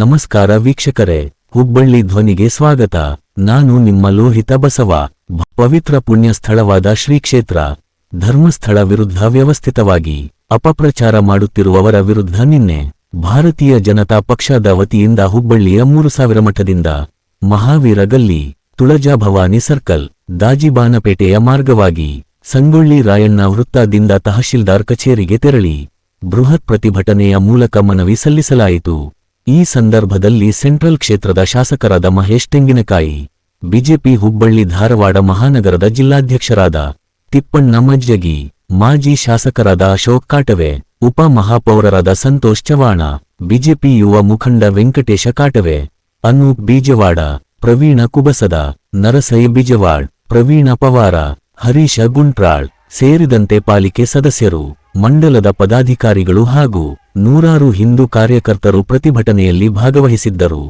ನಮಸ್ಕಾರ ವೀಕ್ಷಕರೇ, ಹುಬ್ಬಳ್ಳಿ ಧ್ವನಿಗೆ ಸ್ವಾಗತ. ನಾನು ನಿಮ್ಮ ಲೋಹಿತ ಬಸವ. ಪವಿತ್ರ ಪುಣ್ಯ ಸ್ಥಳವಾದ ಶ್ರೀ ಕ್ಷೇತ್ರ ಧರ್ಮಸ್ಥಳ ವಿರುದ್ಧ ವ್ಯವಸ್ಥಿತವಾಗಿ ಅಪಪ್ರಚಾರ ಮಾಡುತ್ತಿರುವವರ ವಿರುದ್ಧ ನಿನ್ನೆ ಭಾರತೀಯ ಜನತಾ ಪಕ್ಷದ ವತಿಯಿಂದ ಹುಬ್ಬಳ್ಳಿಯ ಮೂರು ಸಾವಿರ ಮಠದಿಂದ ಮಹಾವೀರ ಗಲ್ಲಿ, ತುಳಜಾ ಭವಾನಿ ಸರ್ಕಲ್, ದಾಜಿಬಾನಪೇಟೆಯ ಮಾರ್ಗವಾಗಿ ಸಂಗೊಳ್ಳಿ ರಾಯಣ್ಣ ವೃತ್ತದಿಂದ ತಹಶೀಲ್ದಾರ್ ಕಚೇರಿಗೆ ತೆರಳಿ ಬೃಹತ್ ಪ್ರತಿಭಟನೆಯ ಮೂಲಕ ಮನವಿ ಸಲ್ಲಿಸಲಾಯಿತು. ಈ ಸಂದರ್ಭದಲ್ಲಿ ಸೆಂಟ್ರಲ್ ಕ್ಷೇತ್ರದ ಶಾಸಕರಾದ ಮಹೇಶ್ ತೆಂಗಿನಕಾಯಿ, ಬಿಜೆಪಿ ಹುಬ್ಬಳ್ಳಿ ಧಾರವಾಡ ಮಹಾನಗರದ ಜಿಲ್ಲಾಧ್ಯಕ್ಷರಾದ ತಿಪ್ಪಣ್ಣ ಮಜ್ಜಗಿ, ಮಾಜಿ ಶಾಸಕರಾದ ಅಶೋಕ್ ಕಾಟವೆ, ಉಪ ಮಹಾಪೌರರಾದ ಸಂತೋಷ್ ಚವಾಣ ಬಿಜೆಪಿ ಯುವ ಮುಖಂಡ ವೆಂಕಟೇಶ ಕಾಟವೆ, ಅನೂಪ್ ಬೀಜವಾಡ, ಪ್ರವೀಣ ಕುಬಸದ, ನರಸೈ ಬಿಜವಾಡ್, ಪ್ರವೀಣ ಪವಾರ, ಹರೀಶ ಗುಂಟ್ರಾಳ್ ಸೇರಿದಂತೆ ಪಾಲಿಕೆ ಸದಸ್ಯರು, ಮಂಡಲದ ಪದಾಧಿಕಾರಿಗಳು ಹಾಗೂ ನೂರಾರು ಹಿಂದೂ ಕಾರ್ಯಕರ್ತರು ಪ್ರತಿಭಟನೆಯಲ್ಲಿ ಭಾಗವಹಿಸಿದ್ದರು.